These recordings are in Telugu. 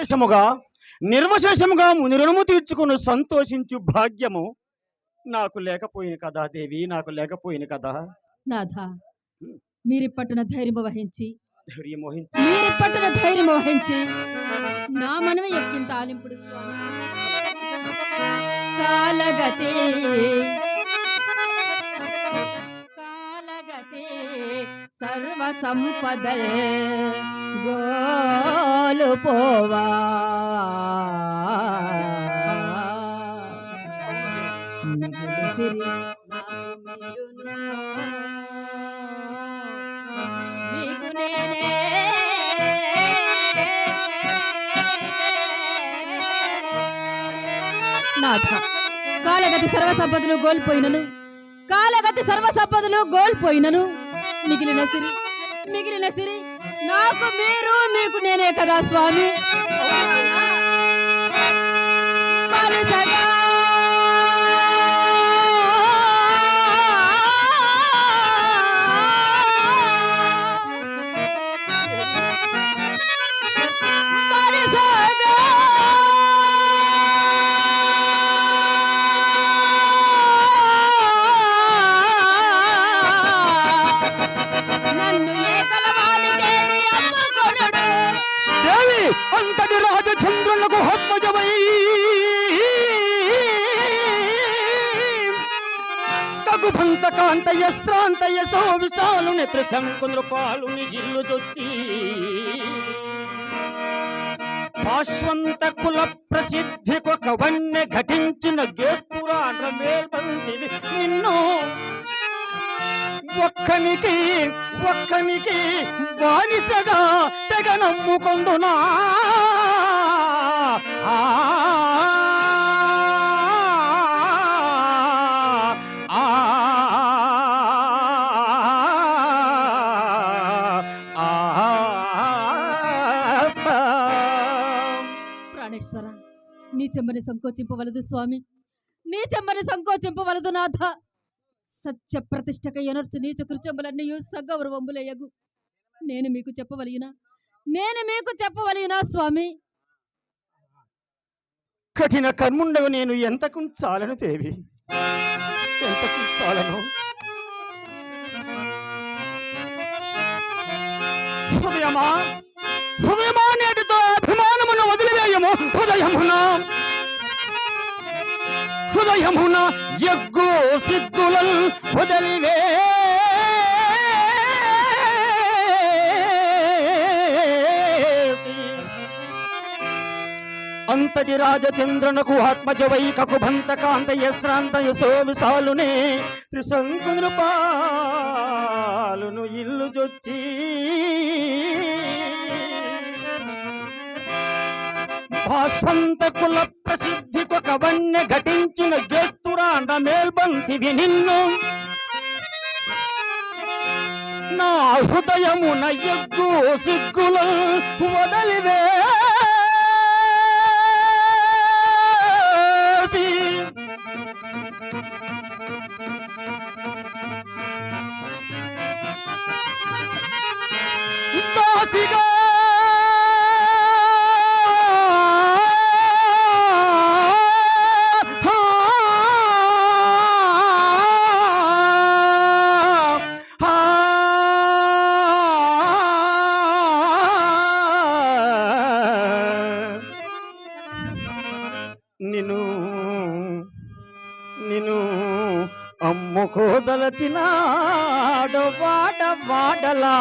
నిర్విశేషముగా నిర్వశేషముగా ముని రుణము తీర్చుకుని సంతోషించు భాగ్యము నాకు లేకపోయిన కదా దేవి నాకు లేకపోయిన కదా? నాథ మీరు పట్టున ధైర్యం వహించి ధైర్యం వహించి. మీరు పట్టున ధైర్యం వహించి నా మనవి ఎక్కింత ఆలింపుడు స్వామి. కాలగతే కాలగతే సర్వ సంపదల్ గోలు పోవా. నాథ కాలగతి సర్వ సంపదలు గోల్పోయినను కాలగతి సర్వ సంపదలు గోల్పోయినను మిగిలిన సిరి మిగిలిన సిరి? నాకు మీరు మీకు నేనే కదా స్వామి. మనసగా శ్రాంతయ్య శ్రాంతయ సో విశాలు నెత్ర ఇల్లు చొచ్చి పాశ్వంత కుల ప్రసిద్ధి కొక వన్నె ఘటించిన గేపురాణ మేల్బందివి నిన్ను. ఒక్కనికి ఒక్కనికి బానిసగా తెగ నమ్ముకొందునా. ఆ, ఆ, చెమ్మని సంకోచింపవలదు స్వామి. నీ చెమ్మని సంకోచింపవలదు నాథ. సత్య ప్రతిష్టక ఎనర్చు నీచ కృత్యములన్నీ సగౌరవంబులయ్యగు నేను మీకు చెప్పవలిగిన? నేను మీకు చెప్పవలిగిన స్వామి? కఠిన కర్ముండవు నేను ఎంతకు చాలను దేవి? ఎంతకు చాలను? హృదయమా? హృదయమా? అభిమానమును వదిలివేయము హృదయమున. హృదయమున ఎగ్గు సిగ్గులల్ వదిలివేసి అంతటి రాజచంద్రనకు ఆత్మజవైకకు భంత కాంతయ శ్రాంతయ విశాలునే త్రిశంకు నృపాలును ఇల్లు జొచ్చి భాస్వంత కుల ప్రసిద్ధి ఒక వన్య ఘటించిన గేస్తురాండ మేల్బంతివి నిన్ను నా హృదయమున ఎగ్గు సిగ్గులు వదలివేసి అమ్ముకోదలచినాడు వాడ వాడలా.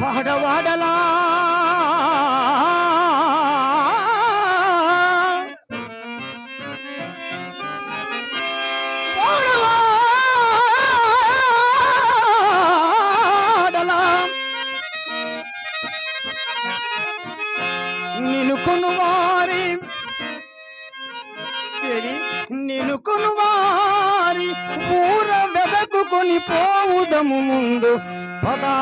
వాడ వాడలా. చెడి నిన్ను కొనువారి పూర వెదకుకొని పోవుదము ముందు పదా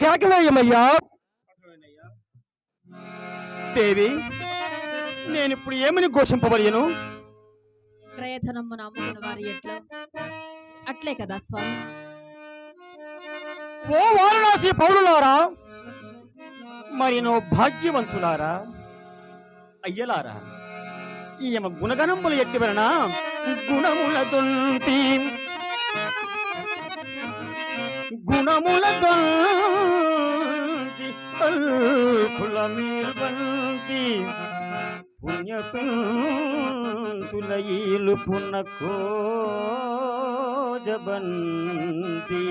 కేకవేయమయ్యా. దేవి నేను ఇప్పుడు ఏమని ఘోషింపబడియను? క్రయధనమును అమ్ముకున్న వారి ఎట్లా? అట్లే కదా స్వామి. ఓ వారణాసి పౌరులారా మరి నో భాగ్యవంతులారా అయ్యలారా ఈయమ గుణగణములు ఎట్టివరణ గుణముల దొంతి గుణముల దొంతి మీల్బంతి పుణ్యకుంతుల ఈలు పునకో జబంతి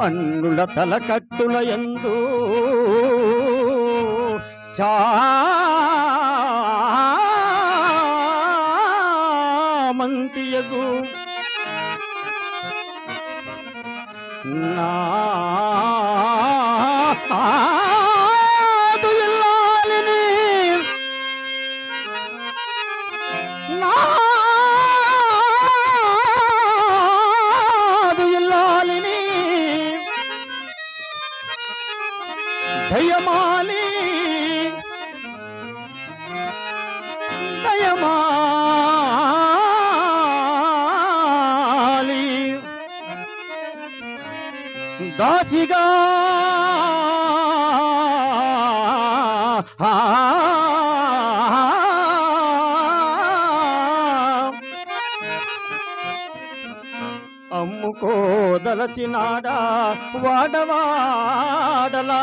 అన్నుల తలకట్టుల ఎందు చా అమ్ముకోదలచినాడా వాడవాడలా?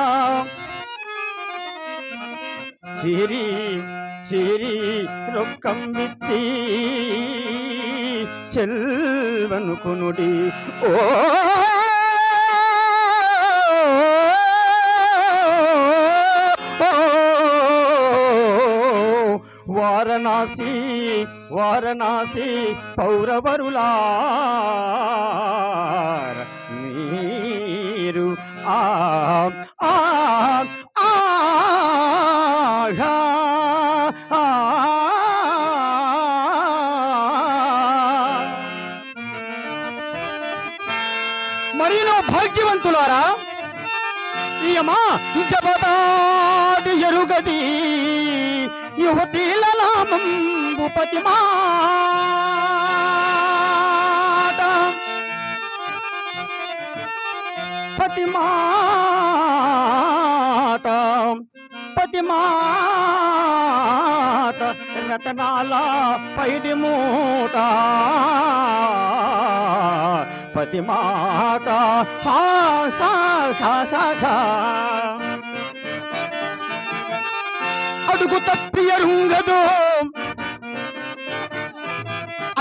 చిరి చిరి రొక్కమ్మిచ్చి చెల్వనుకునుడి. ఓ వారణాసి వారణాసి పౌరవరులా మీరు ఆ ఆ ఆహా ఆ మరీనో భాగ్యవంతులారా ఈయమా జబదాటి ఎరుగది యువతీలలామంబు పతి మాట పతి మాట పతి మాట రతనాల పైడి మూట పతి మాట హా సా సా సా. తప్పియరుంగదు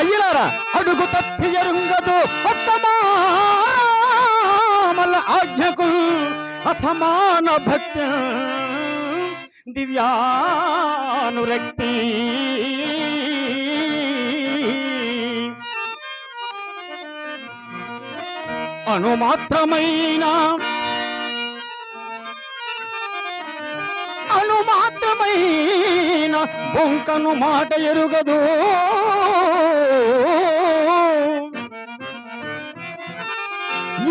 అయ్యలారా అడుగు తప్పియరుంగదు. మల్ల ఆజ్ఞకు అసమాన భక్తి దివ్యానురక్తి. అనుమాత్రమైన అనుమాత్రమైన బొంకను మాట ఎరుగదు.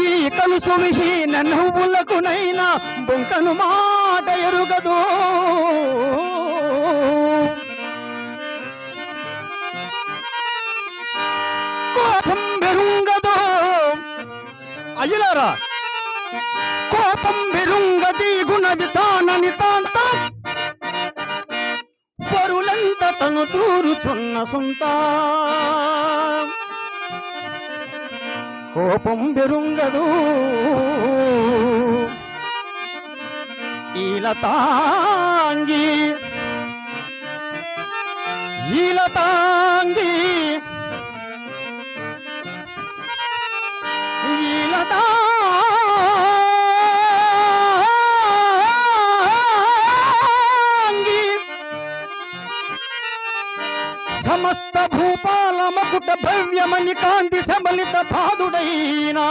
ఈ కలుసు విహీన నవ్వులకునైనా బొంకను మాట ఎరుగదు. కోపం బెరుంగదు అయ్యలారా కోపం బెరుంగది గుణ విధాన నితాంతా తను దూరుచున్న సొంత. కోపం బెరుంగదు. ఈలతాంగి ఈలతాంగి ఈలతా సలిత భవ్యమని కాంతి సమలిత పాదుడైనా.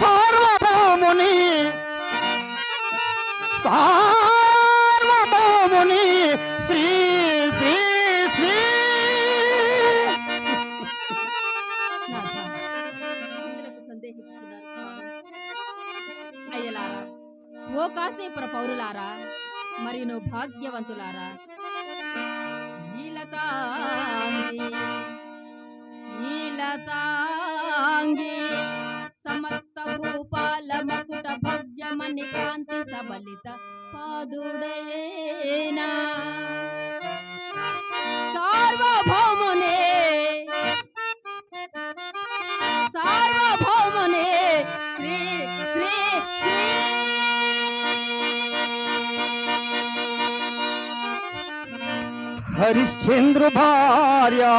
సార్వభౌముని సా మరియు భాగ్యవంతులారా. ఈలతాంగి ఈలతాంగి సమస్త భూపాల మకుట భవ్యమణి కాంతి సబలిత పాదుడేనా. సార్వభౌమ हरिश्चंद्र भार्या।